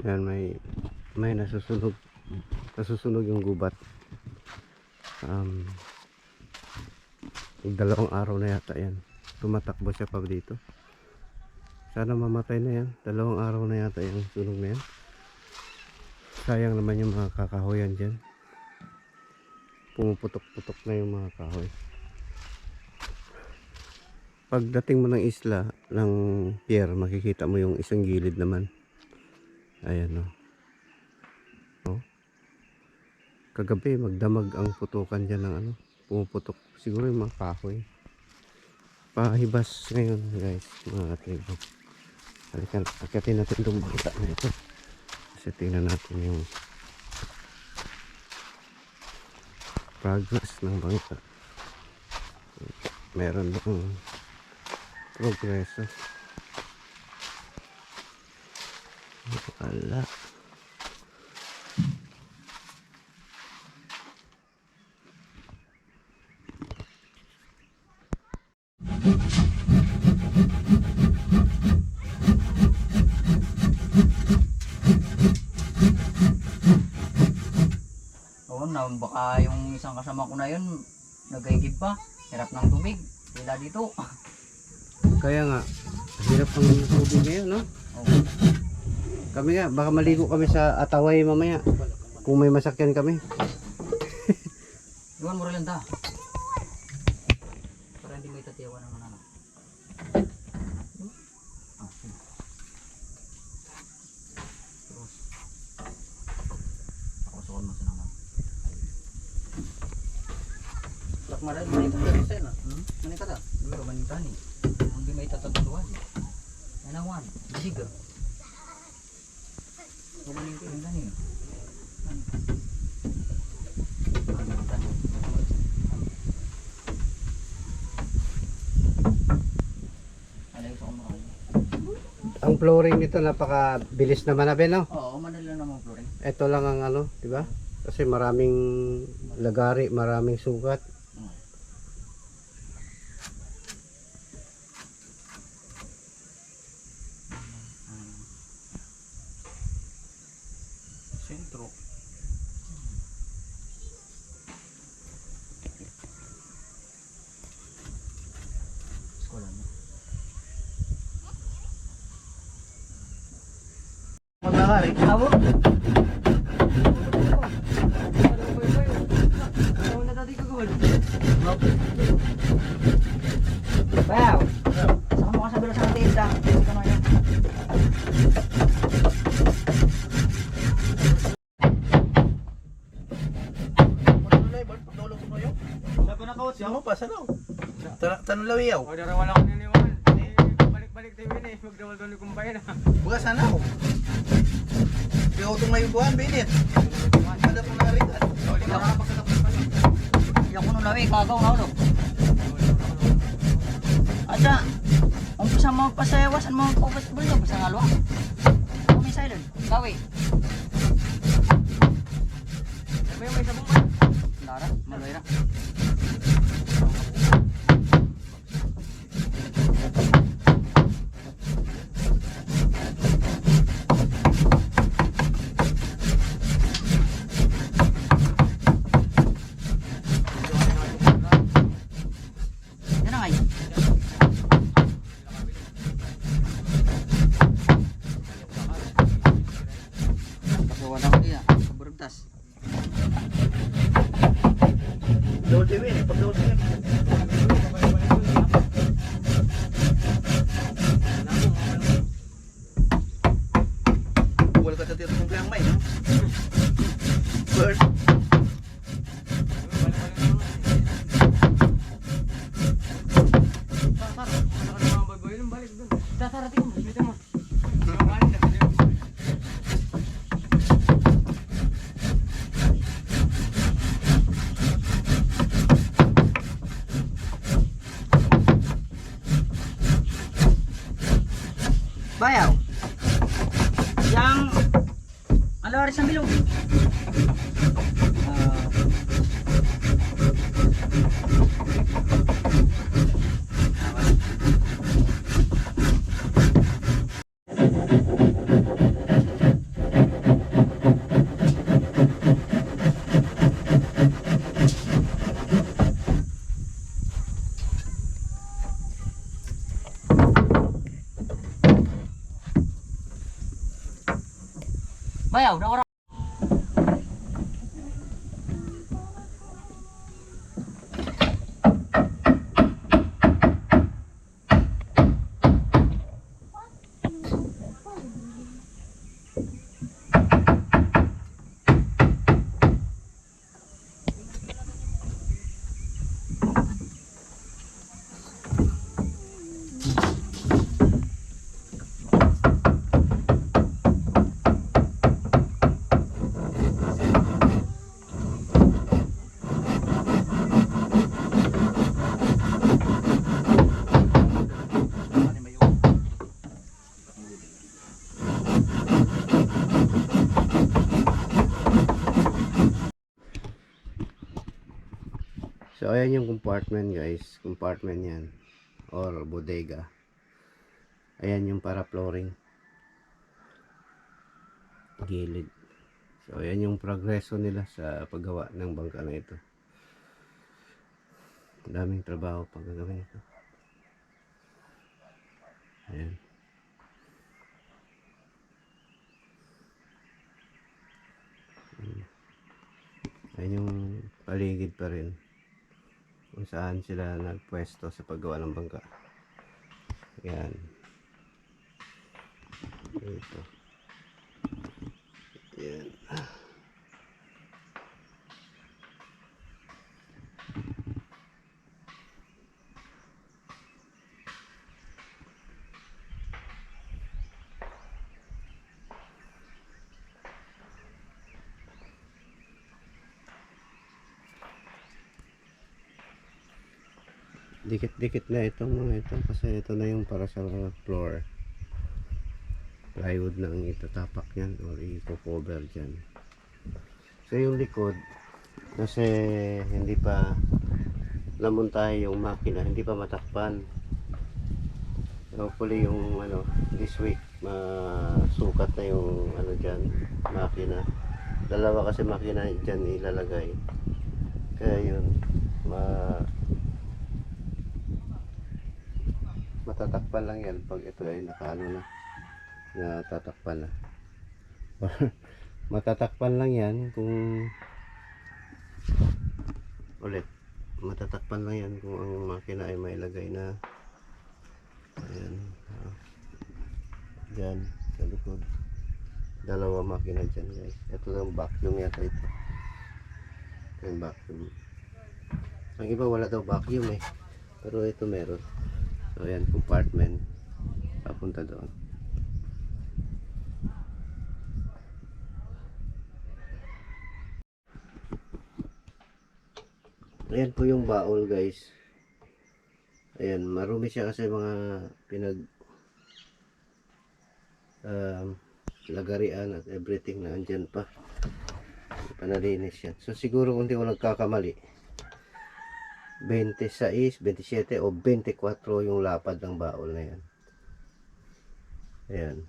Yan may may nasusunog. Nasusunog yung gubat. Um, dalawang araw na yata yan. Tumatakbo siya pa dito. Sana mamatay na yan. Dalawang araw na yata yung sunog na yan. Sayang naman yung mga kakahoyan dyan. Pumuputok-putok na yung mga kahoy. Pagdating mo ng isla ng pier, makikita mo yung isang gilid naman. Ayan o. Oh. Kagabi, magdamag ang putukan dyan ng ano. Pumuputok. Siguro yung mga kahoy. Pahibas ngayon guys, mga tribo. Halika, akitin natin itong bangka na ito. Kasi tingnan natin yung progress ng bangka. Meron doon progreso. Wala. Oo, na baka yung isang kasama ko na yun, nagaigib pa. Hirap ng tubig. Wala dito. Kaya nga, hirap ang tubig ngayon, no? Oo. Kami nga, baka maligo kami sa Ataway mamaya. Kung may masakyan kami. Iwan mo rin ta. Para hindi may tatiyawan ng ano. Ah, sige. Terus. Ako suon mo sa naman. Lak maral, manita ka sa na. Hmm? Manita ka. Dulu manita ni. Hindi may tatatuan. Nanawan. Bisiga. Kumanin ko yung ganin. Alay ko kumain. Ang flooring nito napakabilis naman na no? Oo, madali lang naman flooring. Ito lang ang ano, di ba? Kasi maraming lagari, maraming sugat. Maglakari. Abo? Wow! Saka mo ka sa. Kasi ka na yan. Siya mo pa, sanaw. Tanong lawiyaw. O, dara wala ko niniwan. Eh, balik-balik tayo yun eh. Magdawal doon ni kumbay na. Buka sanaw. Ako itong layuguan, binit. Ada po na rin. Yung kuno lawi, kagaw na ulo. Ada, umpisa mo pasayawas, ang mga kaupas bulo, basta nga luwa. Kumi silent, lawi. May may sabong man. Lara, maloy na. Yan na nga yun. Kagawa na ko niya, kaburugtas. Dawal din eh. Pag dawal din. Wala ka sa tiro kung kayang may, no? First. Tatar. Ano ka naman boy boy? Balik doon. Tatarating mo. Bita mo. Balik na. Bayaw. Yang ano rin sa bilog? mấy ông đâu đó. So, ayan yung compartment guys. Compartment yan. Or bodega. Ayan yung para flooring. Gilid. So, ayan yung progreso nila sa paggawa ng bangka na ito. Daming trabaho pag gagawin ito. Ayan. Ayan yung paligid pa rin kung saan sila nagpwesto sa paggawa ng bangka. Yan. Ito. Yan. Dikit-dikit na itong mga ito kasi ito na yung para sa floor. Plywood na ang itatapak yan or i-cover dyan. So yung likod kasi hindi pa namuntahe yung makina, hindi pa matakpan. Hopefully yung ano, this week masukat na yung ano dyan, makina. Dalawa kasi makina dyan ilalagay. Kaya yun, ma matatakpan lang yan pag ito ay nakaano na. Natatakpan na. Matatakpan lang yan kung ulit. Matatakpan lang yan kung ang makina ay mailagay na. Ayan. Ah, dyan sa likod. Dalawa makina dyan guys. Ito lang vacuum yata ito yung vacuum. Ang iba wala daw vacuum eh. Pero ito meron So ayan, compartment. Papunta doon. Ayan po yung baol guys. Ayan, marumi siya kasi mga pinag um, lagarian at everything na andyan pa. Panalinis yan. So siguro kung di ko nagkakamali, 26, 27 o 24 yung lapad ng baol na yan. Ayan.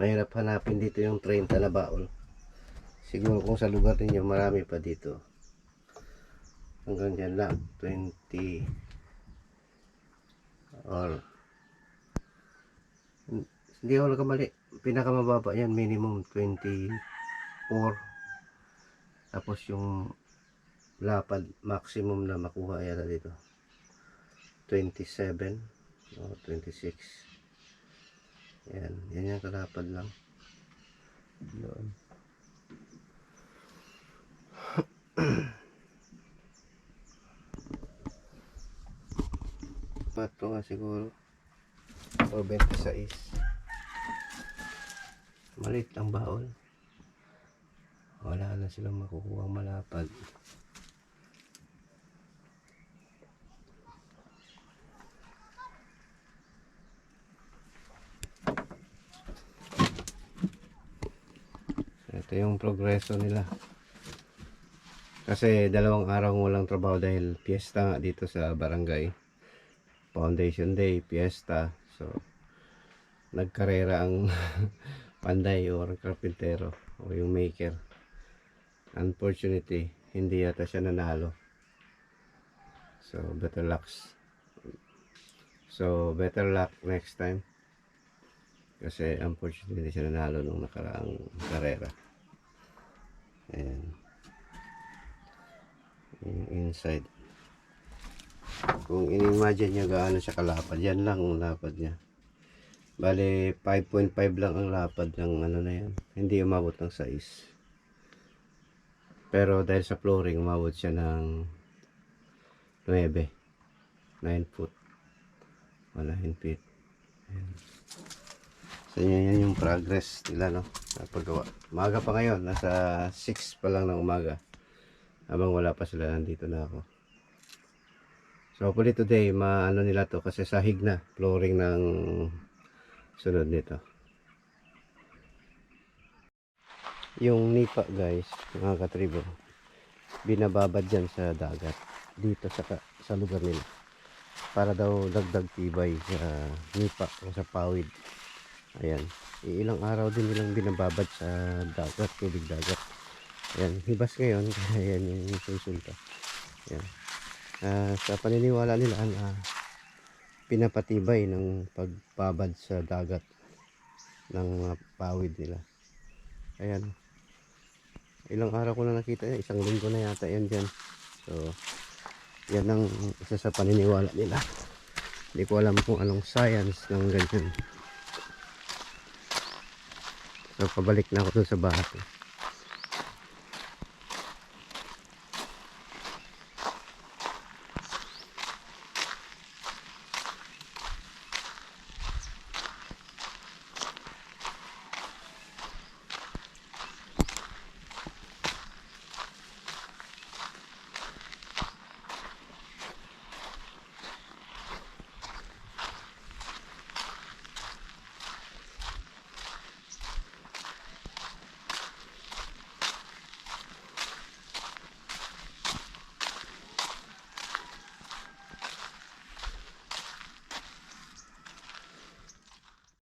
Mahirap hanapin dito yung 30 na baol. Siguro kung sa lugar ninyo marami pa dito. Hanggang dyan lang. 20 or hindi ako nagkamali. Pinakamababa yan minimum 24 tapos yung lapad maximum na makuha yata dito. 27 o 26 yan yan yung kalapad lang. Doon Pato nga siguro. O 26 maliit lang baon wala na silang makukuha malapad. Ito yung progreso nila. Kasi dalawang araw walang trabaho dahil piyesta nga dito sa barangay. Foundation day piyesta. So nagkarera ang panday or carpintero o yung maker unfortunately hindi yata siya nanalo so better luck so better luck next time Kasi unfortunately hindi siya nanalo nung nakaraang karera. Ayan. Yung inside. Kung in-imagine nyo gaano siya kalapad, yan lang ang lapad niya. Bale, 5.5 lang ang lapad ng ano na yan. Hindi umabot ng size. Pero dahil sa flooring, umabot siya ng 9. 9 foot. Wala 9 feet. Ayan. So yan, yan yung progress nila no. na paggawa. Umaga pa ngayon. Nasa 6 pa lang ng umaga. Habang wala pa sila, nandito na ako. So hopefully today, maano nila to kasi sahig na. Flooring ng sunod nito. Yung nipa guys, mga katribo, binababad dyan sa dagat. Dito sa, sa lugar nila. Para daw dagdag tibay sa nipa o sa pawid. Ayan. Ilang araw din nilang binababad sa dagat, tubig dagat. Ayan. Hibas ngayon, kaya yan yung susulta. Ayan. Ah, sa paniniwala nila na pinapatibay ng pagbabad sa dagat ng mga pawid nila. Ayan. Ilang araw ko na nakita yan. Isang linggo na yata yan dyan. So, yan ang isa sa paniniwala nila. Hindi ko alam kung anong science ng ganyan. So, pabalik na ako dun sa bahay.